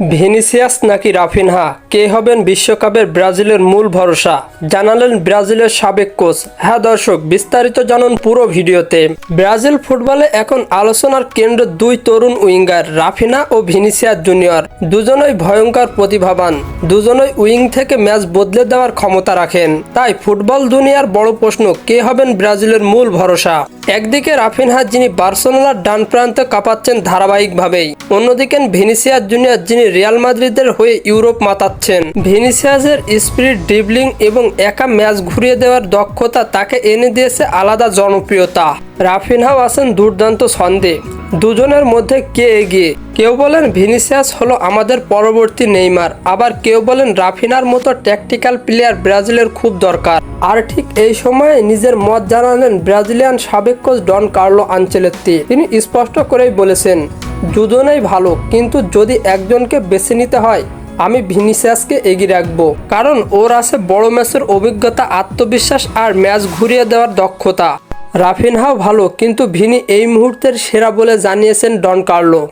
Vinicius নাকি Raphinha? কে হবেন বিশ্বকাপের ব্রাজিলের মূল ভরসা? জানালেন ব্রাজিলের সাবেক কোচ। হ্যাঁ দর্শক, বিস্তারিত জানুন পুরো ভিডিওতে। ব্রাজিল ফুটবলে এখন আলোচনার কেন্দ্র দুই তরুণ উইঙ্গার, রাফিনা ও ভিনিসিয়াস জুনিয়র। দুজনই ভয়ঙ্কর প্রতিভাবান। দুজনই উইং থেকে ম্যাচ বদলে দেওয়ার ক্ষমতা রাখেন। তাই ফুটবল দুনিয়ার বড় প্রশ্ন, কে হবেন ব্রাজিলের মূল ভরসা? একদিকে রাফিনহা, যিনি বার্সেলোনার ডান প্রান্তে কাঁপাচ্ছেন ধারাবাহিকভাবেই। অন্যদিকে ভিনিসিয়াস জুনিয়র, যিনি রিয়াল মাদ্রিদের হয়ে ইউরোপ মাতাচ্ছেন। ভিনিসিয়াসের স্পিরিট ডিবলিং এবং একা ম্যাচ ঘুরিয়ে দেওয়ার দক্ষতা তাকে এনে দিয়েছে আলাদা জনপ্রিয়তা। রাফিনহাও আছেন দুর্দান্ত ছন্দে। দুজনের মধ্যে কে এগিয়ে? কেউ বলেন ভিনিসিয়াস হলো আমাদের পরবর্তী নেইমার, আবার কেউ বলেন রাফিনার মতো ট্যাকটিক্যাল প্লেয়ার ব্রাজিলের খুব দরকার। আর ঠিক এই সময়ে নিজের মত জানালেন ব্রাজিলিয়ান সাবেক কোচ ডন কার্লো আঞ্চেলেত্তি তিনি স্পষ্ট করেই বলেছেন দুজনেই ভালো, কিন্তু যদি একজনকে বেছে নিতে হয়, আমি ভিনিসিয়াসকে এগিয়ে রাখব। কারণ ওর আছে বড় ম্যাচের অভিজ্ঞতা, আত্মবিশ্বাস আর ম্যাচ ঘুরিয়ে দেওয়ার দক্ষতা। রাফিনহাও ভালো, কিন্তু ভিনি এই মুহূর্তের সেরা বলে জানিয়েছেন ডন কার্লো।